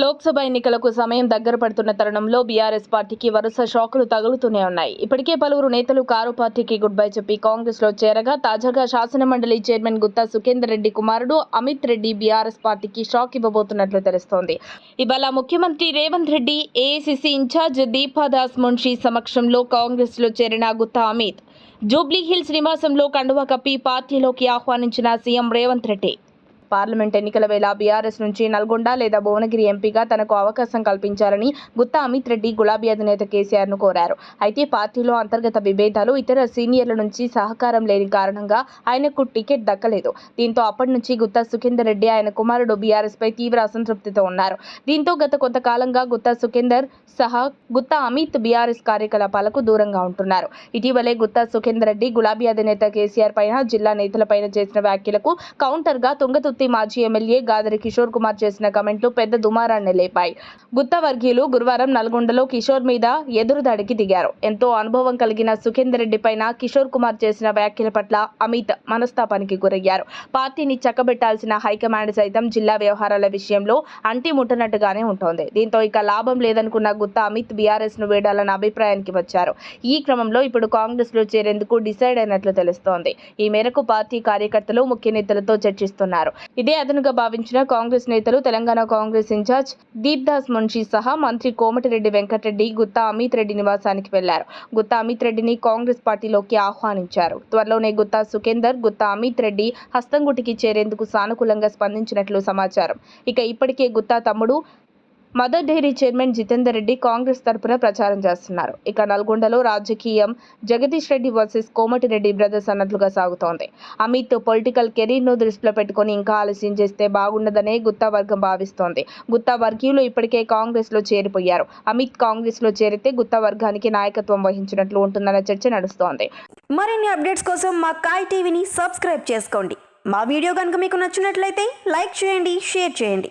లోక్సభ ఎన్నికలకు సమయం దగ్గర పడుతున్న తరుణంలో బీఆర్ఎస్ పార్టీకి వరుస షాకులు తగులుతూనే ఉన్నాయి. ఇప్పటికే పలువురు నేతలు కారు పార్టీకి గుడ్ బై చెప్పి కాంగ్రెస్లో చేరగా తాజాగా శాసనమండలి చైర్మన్ గుత్తా సుఖేందర్ రెడ్డి కుమారుడు అమిత్ రెడ్డి బీఆర్ఎస్ పార్టీకి షాక్ ఇవ్వబోతున్నట్లు తెలుస్తోంది. ఇవాళ ముఖ్యమంత్రి Revanth Reddy AICC in charge Deepa Das Munshi సమక్షంలో కాంగ్రెస్లో చేరిన గుత్తా అమిత్. జూబ్లీహిల్స్ నివాసంలో కండువా కప్పి పార్టీలోకి ఆహ్వానించిన సీఎం రేవంత్ రెడ్డి. పార్లమెంట్ ఎన్నికల వేళ బీఆర్ఎస్ నుంచి నల్గొండ లేదా భువనగిరి ఎంపీగా తనకు అవకాశం కల్పించాలని గుత్తా అమిత్ రెడ్డి గులాబీ అధినేత కేసీఆర్ను కోరారు. అయితే పార్టీలో అంతర్గత విభేదాలు ఇతర సీనియర్ల నుంచి సహకారం లేని కారణంగా ఆయనకు టికెట్ దక్కలేదు. దీంతో అప్పటి నుంచి గుత్తా సుఖేందర్ రెడ్డి ఆయన కుమారుడు బీఆర్ఎస్ పై తీవ్ర అసంతృప్తితో ఉన్నారు. దీంతో గత కొంతకాలంగా గుత్తా సుఖేందర్ సహా గుత్తా అమిత్ బీఆర్ఎస్ కార్యకలాపాలకు దూరంగా ఉంటున్నారు. ఇటీవలే గుత్తా సుఖేందర్ రెడ్డి గులాబీ అధినేత కేసీఆర్ పైన జిల్లా నేతలపైన చేసిన వ్యాఖ్యలకు కౌంటర్గా బస్తీ మాజీ ఎమ్మెల్యే గాదరి కిషోర్ కుమార్ చేసిన కమెంట్లు పెద్ద దుమారాన్ని లేపాయి. గుత్త వర్గీయులు గురువారం నల్గొండలో కిషోర్ మీద ఎదురుదాడికి దిగారు. ఎంతో అనుభవం కలిగిన సుఖేందర్ రెడ్డి పైన కిషోర్ కుమార్ చేసిన వ్యాఖ్యల పట్ల అమిత్ మనస్తాపానికి గురయ్యారు. పార్టీని చక్కబెట్టాల్సిన హైకమాండ్ సైతం జిల్లా వ్యవహారాల విషయంలో అంటి ముట్టనట్టుగానే ఉంటోంది. దీంతో ఇక లాభం లేదనుకున్న గుత్త అమిత్ బీఆర్ఎస్ను వేడాలన్న అభిప్రాయానికి వచ్చారు. ఈ క్రమంలో ఇప్పుడు కాంగ్రెస్లో చేరేందుకు డిసైడ్ అయినట్లు తెలుస్తోంది. ఈ మేరకు పార్టీ కార్యకర్తలు ముఖ్య నేతలతో చర్చిస్తున్నారు. ఇదే అదనుగా భావించిన కాంగ్రెస్ నేతలు తెలంగాణ కాంగ్రెస్ ఇన్ఛార్జ్ దీప్ దాస్ మున్షి సహా మంత్రి కోమటిరెడ్డి వెంకటరెడ్డి గుత్తా అమిత్ రెడ్డి నివాసానికి వెళ్ళారు. గుత్తా అమిత్ రెడ్డిని కాంగ్రెస్ పార్టీలోకి ఆహ్వానించారు. త్వరలోనే గుత్తా సుఖేందర్ గుత్తా అమిత్ రెడ్డి హస్తంగుటికి చేరేందుకు సానుకూలంగా స్పందించినట్లు సమాచారం. ఇక ఇప్పటికే గుత్తా తమ్ముడు mother dairy chairman Jitender Reddy Congress తరపున ప్రచారం చేస్తున్నారు. ఇక నల్గొండలో రాజకీయం జగదీష్ రెడ్డి వర్సెస్ కోమటిరెడ్డి బ్రదర్స్ అన్నట్లుగా సాగుతోంది. అమిత్ పొలిటికల్ కెరీర్ను దృష్టిలో పెట్టుకుని ఇంకా ఆలస్యం చేస్తే బాగుండదనే గుత్తా వర్గం భావిస్తోంది. గుత్తా వర్గీయులు ఇప్పటికే కాంగ్రెస్లో చేరిపోయారు. అమిత్ కాంగ్రెస్లో చేరితే గుత్తా వర్గానికి నాయకత్వం వహించినట్లు ఉంటుందన్న చర్చ నడుస్తోంది. మరిన్ని అప్డేట్స్ కోసం మా కాయ్ టీవీని సబ్స్క్రైబ్ చేసుకోండి. మా వీడియో కనుక మీకు నచ్చినట్లయితే లైక్ చేయండి షేర్ చేయండి.